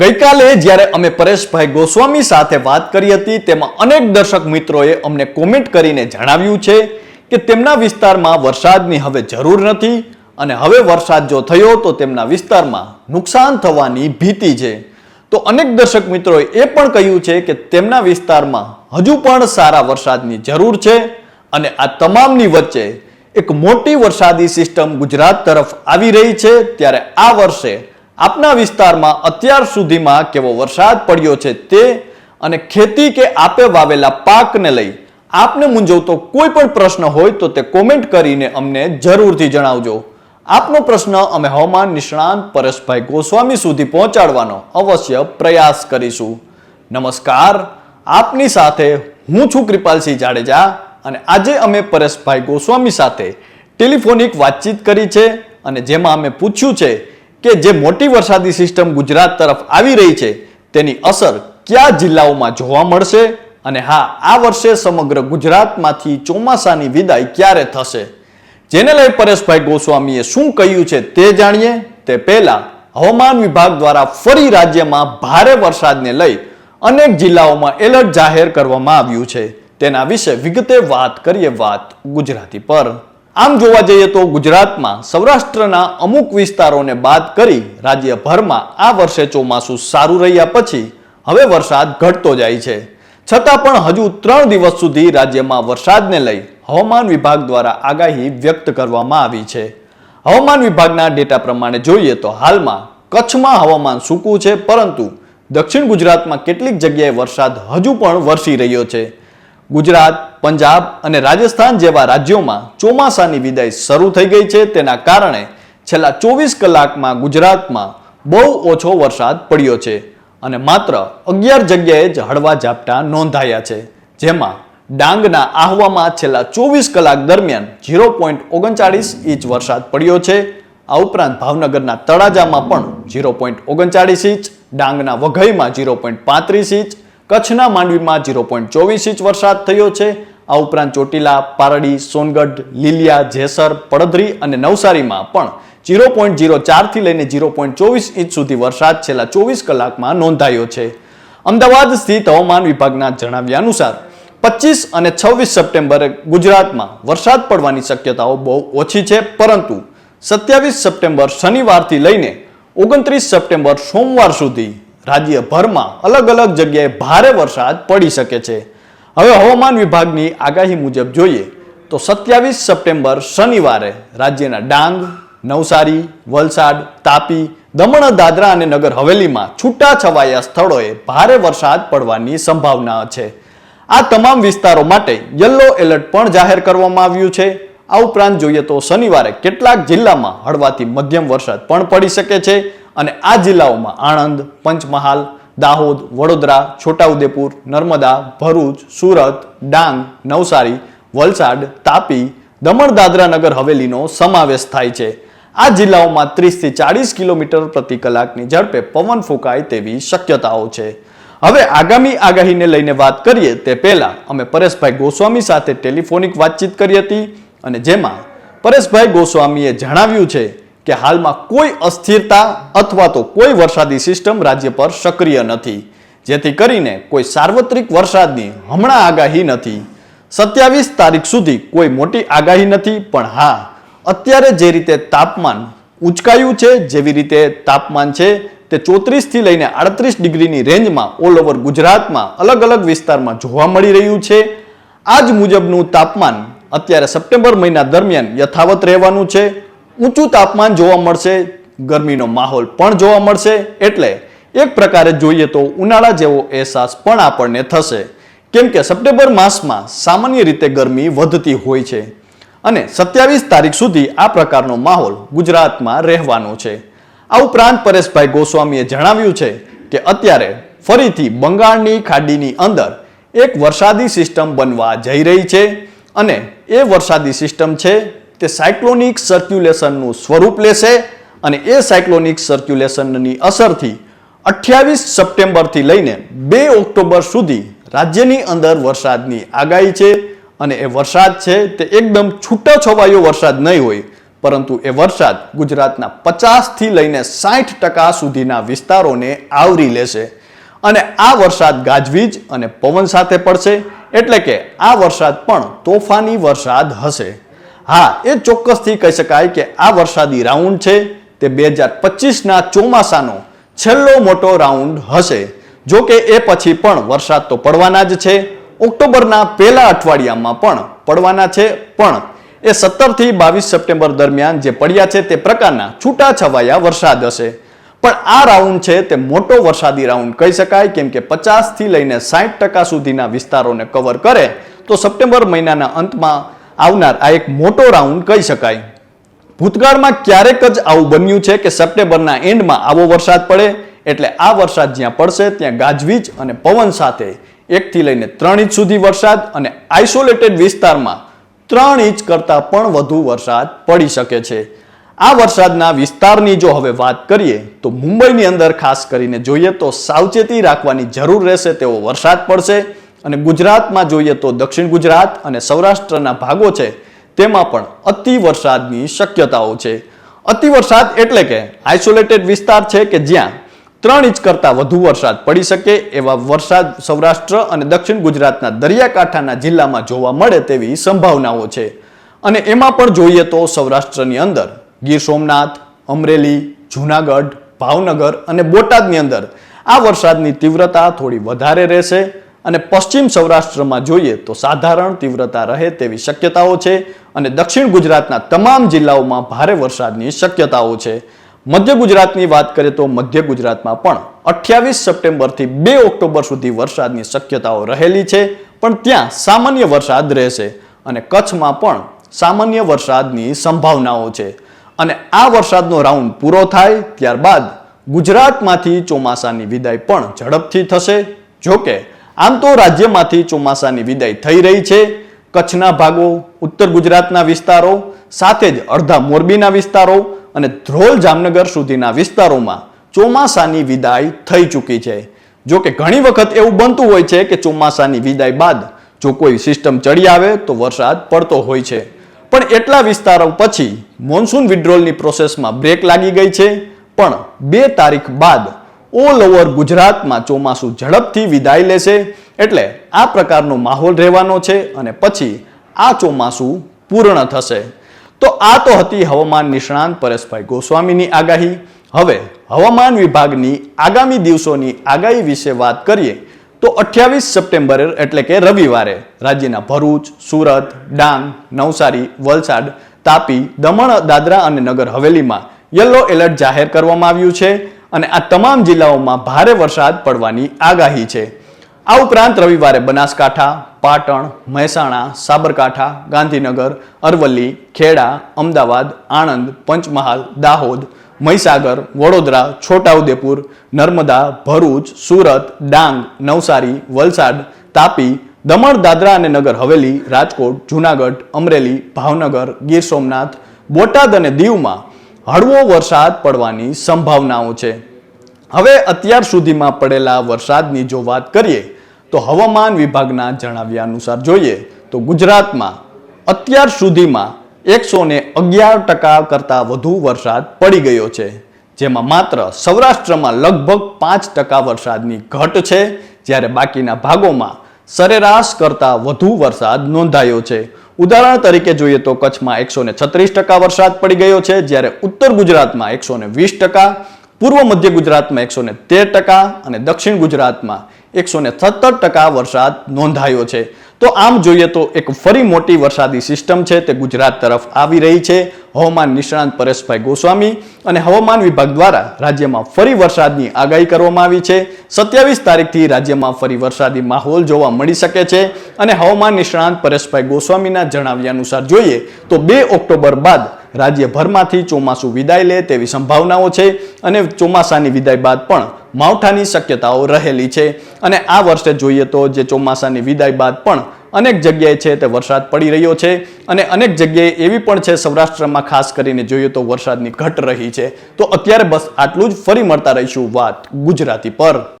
ગઈકાલે જ્યારે અમે પરેશભાઈ ગોસ્વામી સાથે વાત કરી હતી, તેમાં અનેક દર્શક મિત્રોએ અમને કોમેન્ટ કરીને જણાવ્યું છે કે તેમના વિસ્તારમાં વરસાદની હવે જરૂર નથી અને હવે વરસાદ જો થયો તો તેમના વિસ્તારમાં નુકસાન થવાની ભીતિ છે. તો અનેક દર્શક મિત્રોએ એ પણ કહ્યું છે કે તેમના વિસ્તારમાં હજુ પણ સારા વરસાદની જરૂર છે અને આ તમામની વચ્ચે એક મોટી વરસાદી સિસ્ટમ ગુજરાત તરફ આવી રહી છે. ત્યારે આ વર્ષે આપના વિસ્તારમાં અત્યાર સુધીમાં કેવો વરસાદ પડ્યો છે તે અને ખેતી કે આપે વાવેલા પાકને લઈ આપને મૂંઝવતો કોઈ પણ પ્રશ્ન હોય તો તે કોમેન્ટ કરીને અમને જરૂરથી જણાવજો. આપનો પ્રશ્ન અમે હવામાન નિષ્ણાંત પરેશભાઈ ગોસ્વામી સુધી પહોંચાડવાનો અવશ્ય પ્રયાસ કરીશું. નમસ્કાર, આપની સાથે હું છું કૃપાલસિંહ જાડેજા અને આજે અમે પરેશભાઈ ગોસ્વામી સાથે ટેલિફોનિક વાતચીત કરી છે અને જેમાં અમે પૂછ્યું છે કે જે મોટી વરસાદી સિસ્ટમ ગુજરાત તરફ આવી રહી છે, તેની અસર કયા જિલ્લાઓમાં જોવા મળશે અને હા, આ વર્ષે સમગ્ર ગુજરાતમાંથી ચોમાસાની વિદાય ક્યારે થશે? જેને લઈ પરેશભાઈ ગોસ્વામીએ શું કહ્યું છે તે જાણીએ. તે પહેલા હવામાન વિભાગ દ્વારા ફરી રાજ્યમાં ભારે વરસાદને લઈ અનેક જિલ્લાઓમાં એલર્ટ જાહેર કરવામાં આવ્યું છે. તેના વિશે વિગતે વાત કરીએ વાત ગુજરાતી પર. આમ જોવા જઈએ તો ગુજરાતમાં સૌરાષ્ટ્રના અમુક વિસ્તારોને બાદ કરી રાજ્યભરમાં આ વર્ષે ચોમાસું સારું રહ્યા પછી હવે વરસાદ ઘટતો જાય છે. છતાં પણ હજુ ત્રણ દિવસ સુધી રાજ્યમાં વરસાદને લઈ હવામાન વિભાગ દ્વારા આગાહી વ્યક્ત કરવામાં આવી છે. હવામાન વિભાગના ડેટા પ્રમાણે જોઈએ તો હાલમાં કચ્છમાં હવામાન સૂકું છે, પરંતુ દક્ષિણ ગુજરાતમાં કેટલીક જગ્યાએ વરસાદ હજુ પણ વરસી રહ્યો છે. ગુજરાત, પંજાબ અને રાજસ્થાન જેવા રાજ્યોમાં ચોમાસાની વિદાય શરૂ થઈ ગઈ છે. તેના કારણે છેલ્લા ચોવીસ કલાકમાં ગુજરાતમાં બહુ ઓછો વરસાદ પડ્યો છે અને માત્ર અગિયાર જગ્યાએ જ હળવા ઝાપટા નોંધાયા છે. જેમાં ડાંગના આહવામાં છેલ્લા ચોવીસ કલાક દરમિયાન ઝીરો પોઈન્ટ ઓગણચાળીસ ઇંચ વરસાદ પડ્યો છે. આ ઉપરાંત ભાવનગરના તળાજામાં પણ ઝીરો પોઈન્ટ ઓગણચાળીસ ઇંચ, ડાંગના વઘઈમાં ઝીરો પોઈન્ટ પાંત્રીસ ઇંચ કચ્છના માંડવીમાં ઝીરો પોઈન્ટ ચોવીસ ઇંચ વરસાદ થયો છે. આ ઉપરાંત ચોટીલા, પારડી, સોનગઢ, લીલિયા, જેસર, પડધરી અને નવસારીમાં પણ ઝીરો પોઈન્ટ ઝીરો ચારથી લઈને ઝીરો પોઈન્ટ ચોવીસ ઇંચ સુધી વરસાદ છેલ્લા ચોવીસ કલાકમાં નોંધાયો છે. અમદાવાદ સ્થિત હવામાન વિભાગના જણાવ્યા અનુસાર, પચીસ અને છવ્વીસ સપ્ટેમ્બરે ગુજરાતમાં વરસાદ પડવાની શક્યતાઓ બહુ ઓછી છે, પરંતુ સત્યાવીસ સપ્ટેમ્બર શનિવારથી લઈને ઓગણત્રીસ સપ્ટેમ્બર સોમવાર સુધી રાજ્યભરમાં અલગ અલગ જગ્યાએ ભારે વરસાદ પડી શકે છે. હવે હવામાન વિભાગની આગાહી મુજબ જોઈએ તો સત્યાવીસ સપ્ટેમ્બર શનિવારે રાજ્યના ડાંગ, નવસારી, વલસાડ, તાપી, દમણ, દાદરા અને નગર હવેલીમાં છૂટા છવાયા સ્થળોએ ભારે વરસાદ પડવાની સંભાવના છે. આ તમામ વિસ્તારો માટે યલો એલર્ટ પણ જાહેર કરવામાં આવ્યું છે. આ ઉપરાંત જોઈએ તો શનિવારે કેટલાક જિલ્લામાં હળવાથી મધ્યમ વરસાદ પણ પડી શકે છે. અને આ જિલ્લાઓમાં આણંદ, પંચમહાલ, દાહોદ, વડોદરા, છોટાઉદેપુર, નર્મદા, ભરૂચ, સુરત, ડાંગ, નવસારી, વલસાડ, તાપી, દમણ, દાદરા નગર હવેલીનો સમાવેશ થાય છે. આ જિલ્લાઓમાં ત્રીસથી ચાળીસ કિલોમીટર પ્રતિ કલાકની ઝડપે પવન ફૂંકાય તેવી શક્યતાઓ છે. હવે આગામી આગાહીને લઈને વાત કરીએ તે પહેલા અમે પરેશભાઈ ગોસ્વામી સાથે ટેલિફોનિક વાતચીત કરી હતી અને જેમાં પરેશભાઈ ગોસ્વામીએ જણાવ્યું છે કે હાલમાં કોઈ અસ્થિરતા અથવા તો કોઈ વરસાદી સિસ્ટમ રાજ્ય પર સક્રિય નથી. જેથી કરીને કોઈ સાર્વત્રિક વરસાદની હમણાં આગાહી નથી. સત્યાવીસ તારીખ સુધી કોઈ મોટી આગાહી નથી, પણ હા, અત્યારે જે રીતે તાપમાન ઉંચકાયું છે, જેવી રીતે તાપમાન છે, તે ચોત્રીસથી લઈને આડત્રીસ ડિગ્રીની રેન્જમાં ઓલ ઓવર ગુજરાતમાં અલગ અલગ વિસ્તારમાં જોવા મળી રહ્યું છે. આ જ મુજબનું તાપમાન અત્યારે સપ્ટેમ્બર મહિના દરમિયાન યથાવત રહેવાનું છે. ઊંચું તાપમાન જોવા મળશે, ગરમીનો માહોલ પણ જોવા મળશે. એટલે એક પ્રકારે જોઈએ તો ઉનાળા જેવો અહેસાસ પણ આપણને થશે. કેમ કે સપ્ટેમ્બર માસમાં સામાન્ય રીતે ગરમી વધતી હોય છે અને સત્યાવીસ તારીખ સુધી આ પ્રકારનો માહોલ ગુજરાતમાં રહેવાનો છે. આ ઉપરાંત પરેશભાઈ ગોસ્વામીએ જણાવ્યું છે કે અત્યારે ફરીથી બંગાળની ખાડીની અંદર એક વરસાદી સિસ્ટમ બનવા જઈ રહી છે અને એ વરસાદી સિસ્ટમ છે તે સાયક્લોનિક સર્ક્યુલેશનનું સ્વરૂપ લેશે અને એ સાયક્લોનિક સર્ક્યુલેશનની અસરથી અઠ્યાવીસ સપ્ટેમ્બરથી લઈને બે ઓક્ટોબર સુધી રાજ્યની અંદર વરસાદની આગાહી છે અને એ વરસાદ છે તે એકદમ છૂટો છવાયો વરસાદ નહીં હોય, પરંતુ એ વરસાદ ગુજરાતના પચાસથી લઈને સાઠ ટકા સુધીના વિસ્તારોને આવરી લેશે અને આ વરસાદ ગાજવીજ અને પવન સાથે પડશે, એટલે કે આ વરસાદ પણ તોફાની વરસાદ હશે. હા, એ ચોક્કસથી કહી શકાય કે આ વરસાદી રાઉન્ડ છે તે બે હજાર પચીસના ચોમાસાનો છેલ્લો મોટો રાઉન્ડ હશે. જો કે એ પછી પણ વરસાદ તો પડવાના જ છે. ઓક્ટોબરના પહેલા અઠવાડિયામાં પણ પડવાના છે, પણ એ સત્તરથી બાવીસ સપ્ટેમ્બર દરમિયાન જે પડ્યા છે તે પ્રકારના છૂટાછવાયા વરસાદ હશે. પણ આ રાઉન્ડ છે તે મોટો વરસાદી રાઉન્ડ કહી શકાય, કેમ કે પચાસથી લઈને સાઠ ટકા સુધીના વિસ્તારોને કવર કરે તો સપ્ટેમ્બર મહિનાના અંતમાં આવનાર આ એક મોટો રાઉન્ડ કહી શકાય. ભૂતકાળમાં ક્યારેક જ આવું બન્યું છે કે સપ્ટેમ્બરના એન્ડમાં આવો વરસાદ પડે, એટલે આ વરસાદ જ્યાં પડશે ત્યાં ગાજવીજ અને પવન સાથે એકથી લઈને ત્રણ ઇંચ સુધી વરસાદ અને આઇસોલેટેડ વિસ્તારમાં ત્રણ ઇંચ કરતાં પણ વધુ વરસાદ પડી શકે છે. આ વરસાદના વિસ્તારની જો હવે વાત કરીએ, તો મુંબઈની અંદર ખાસ કરીને જોઈએ તો સાવચેતી રાખવાની જરૂર રહેશે તેવો વરસાદ પડશે. અને ગુજરાતમાં જોઈએ તો દક્ષિણ ગુજરાત અને સૌરાષ્ટ્રના ભાગો છે, તેમાં પણ અતિ વરસાદની શક્યતાઓ છે. અતિ વરસાદ એટલે કે આઇસોલેટેડ વિસ્તાર છે કે જ્યાં ત્રણ ઇંચ કરતાં વધુ વરસાદ પડી શકે એવા વરસાદ સૌરાષ્ટ્ર અને દક્ષિણ ગુજરાતના દરિયાકાંઠાના જિલ્લામાં જોવા મળે તેવી સંભાવનાઓ છે. અને એમાં પણ જોઈએ તો સૌરાષ્ટ્રની અંદર ગીર સોમનાથ, અમરેલી, જૂનાગઢ, ભાવનગર અને બોટાદની અંદર આ વરસાદની તીવ્રતા થોડી વધારે રહેશે. અને પશ્ચિમ સૌરાષ્ટ્રમાં જોઈએ તો સાધારણ તીવ્રતા રહે તેવી શક્યતાઓ છે અને દક્ષિણ ગુજરાતના તમામ જિલ્લાઓમાં ભારે વરસાદની શક્યતાઓ છે. મધ્ય ગુજરાતની વાત કરીએ તો મધ્ય ગુજરાતમાં પણ અઠ્યાવીસ સપ્ટેમ્બરથી બે ઓક્ટોબર સુધી વરસાદની શક્યતાઓ રહેલી છે, પણ ત્યાં સામાન્ય વરસાદ રહેશે અને કચ્છમાં પણ સામાન્ય વરસાદની સંભાવનાઓ છે. અને આ વરસાદનો રાઉન્ડ પૂરો થાય ત્યારબાદ ગુજરાતમાંથી ચોમાસાની વિદાય પણ ઝડપથી થશે. જોકે આમ તો રાજ્યમાંથી ચોમાસાની વિદાય થઈ રહી છે. કચ્છના ભાગો, ઉત્તર ગુજરાતના વિસ્તારો, સાથે જ અડધા મોરબીના વિસ્તારો અને ધ્રોલ જામનગર સુધીના વિસ્તારોમાં ચોમાસાની વિદાય થઈ ચૂકી છે. જો કે ઘણી વખત એવું બનતું હોય છે કે ચોમાસાની વિદાય બાદ જો કોઈ સિસ્ટમ ચડી આવે તો વરસાદ પડતો હોય છે. પણ એટલા વિસ્તારો પછી મોન્સૂન વિડ્રોલની પ્રોસેસમાં બ્રેક લાગી ગઈ છે. પણ બે તારીખ બાદ ઓલ ઓવર ગુજરાતમાં ચોમાસું ઝડપથી વિદાય લેશે. એટલે આ પ્રકારનો માહોલ રહેવાનો છે અને પછી આ ચોમાસું પૂર્ણ થશે. તો આ તો હતી હવામાન નિષ્ણાંત પરેશભાઈ ગોસ્વામીની આગાહી. હવે હવામાન વિભાગની આગામી દિવસોની આગાહી વિશે વાત કરીએ તો અઠ્યાવીસ સપ્ટેમ્બરે એટલે કે રવિવારે રાજ્યના ભરૂચ, સુરત, ડાંગ, નવસારી, વલસાડ, તાપી, દમણ, દાદરા અને નગર હવેલીમાં યલો એલર્ટ જાહેર કરવામાં આવ્યું છે. અને આ તમામ જિલ્લાઓમાં ભારે વરસાદ પડવાની આગાહી છે. આ ઉપરાંત રવિવારે બનાસકાંઠા, પાટણ, મહેસાણા, સાબરકાંઠા, ગાંધીનગર, અરવલ્લી, ખેડા, અમદાવાદ, આણંદ, પંચમહાલ, દાહોદ, મહીસાગર, વડોદરા, છોટાઉદેપુર, નર્મદા, ભરૂચ, સુરત, ડાંગ, નવસારી, વલસાડ, તાપી, દમણ, દાદરા અને નગર હવેલી, રાજકોટ, જૂનાગઢ, અમરેલી, ભાવનગર, ગીર સોમનાથ, બોટાદ અને દીવમાં હળવો વરસાદ પડવાની સંભાવનાઓ છે. હવે અત્યાર સુધીમાં પડેલા વરસાદની જો વાત કરીએ, તો હવામાન વિભાગના જણાવ્યા અનુસાર જોઈએ, તો ગુજરાતમાં અત્યાર સુધીમાં એકસો ને અગિયાર ટકા કરતાં વધુ વરસાદ પડી ગયો છે. જેમાં માત્ર સૌરાષ્ટ્રમાં લગભગ પાંચ ટકા વરસાદની ઘટ છે, જ્યારે બાકીના ભાગોમાં સરેરાશ કરતાં વધુ વરસાદ નોંધાયો છે. ઉદાહરણ તરીકે જોઈએ તો કચ્છમાં એકસો ને છત્રીસ ટકા વરસાદ પડી ગયો છે, જ્યારે ઉત્તર ગુજરાતમાં એકસો ને વીસ ટકા, પૂર્વ મધ્ય ગુજરાતમાં એકસો ને તેર ટકા અને દક્ષિણ ગુજરાતમાં એકસો ને સત્તર ટકા વરસાદ નોંધાયો છે. તો આમ જોઈએ તો એક ફરી મોટી વરસાદી સિસ્ટમ છે, તે ગુજરાત તરફ આવી રહી છે. હવામાન નિષ્ણાંત પરેશભાઈ ગોસ્વામી અને હવામાન વિભાગ દ્વારા રાજ્યમાં ફરી વરસાદની આગાહી કરવામાં આવી છે. સત્યાવીસ તારીખથી રાજ્યમાં ફરી વરસાદી માહોલ જોવા મળી શકે છે અને હવામાન નિષ્ણાંત પરેશભાઈ ગોસ્વામીના જણાવ્યા અનુસાર જોઈએ તો બે ઓક્ટોબર બાદ રાજ્યભરમાંથી ચોમાસું વિદાય લે તેવી સંભાવનાઓ છે અને ચોમાસાની વિદાય બાદ પણ માવઠાની શક્યતાઓ રહેલી છે. અને આ વર્ષે જોઈએ તો જે ચોમાસાની વિદાય બાદ પણ અનેક જગ્યાએ છે તે વરસાદ પડી રહ્યો છે. અને અનેક જગ્યાએ એવી પણ છે સૌરાષ્ટ્રમાં ખાસ કરીને જોઈએ તો વરસાદની ઘટ રહી છે. તો અત્યારે બસ આટલું જ. ફરી મળતા રહીશું વાત ગુજરાતી પર.